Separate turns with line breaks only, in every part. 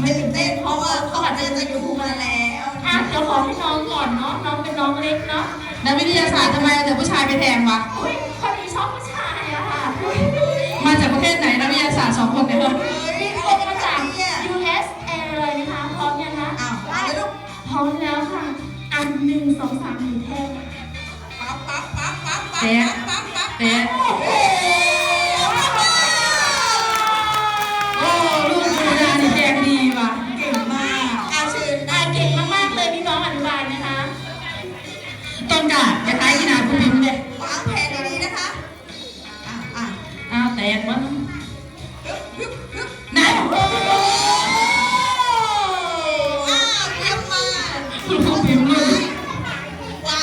ไม่ตื่นเต้นเพราะว่าเขาอาจจะดูมาแล้ว
อะเดี๋ยวขอให้น้องก่อนเนาะ น้องเป็นน้องเล็กเนาะ
นักวิทยาศาสตร์ทำไมเอาแต่ผู้ชายไปแทนวะ
อุ้ยพอดีชอบผู้ชายอะค่ะ
มาจากประเทศไหนนักวิทยาศาสตร์สองคนเนี่ย
มีคนมาจาก USA เลยนะคะ พร้อมยังคะ
อ้าวมาเลยลูก
พร้อมแล้วค่ะ อันหนึ่งสองสามหนึ่งแท่ง
ปั๊บปั๊บปั๊บปั๊บปั๊บปั๊บปั๊บ
เตะ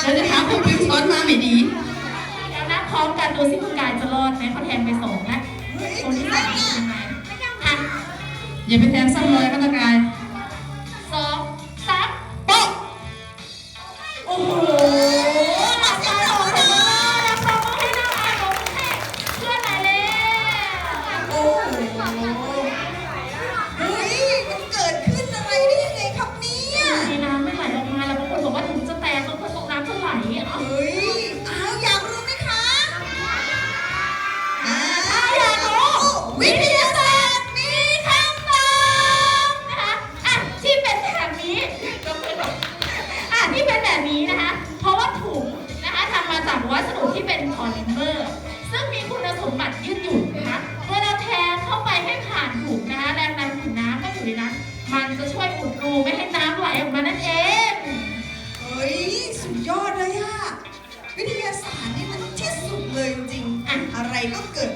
าง
เรา
จะถามคุณพิมพ์สอนมาไม่ดี
เดี๋ยวนับพร้อมกันดูสิคุณกายจะรอดไหมเขาแทงไปสองนะ
เฮ้ย
คนที่สามเป็นยังไงอะ
อย่าไปแทนซ้ำเลยก็ตะกาย
สองสาม
โป๊ะ
โอ้โหหัดยืดหยุ่นนะคะเมื่อเราแทงเข้าไป
ให้ผ่านถุงนะแรงดันถุงน้ำ
ก็อยู่ในนั้นมันจะช่วยอุดรูไม่ให้น้ำไหลอ
อกมา
นั่นเองเฮ้ยสุดยอดเลยอะวิทยาศาสตร์นี่มันที่สุดเลยจริงอะไรก็เกิด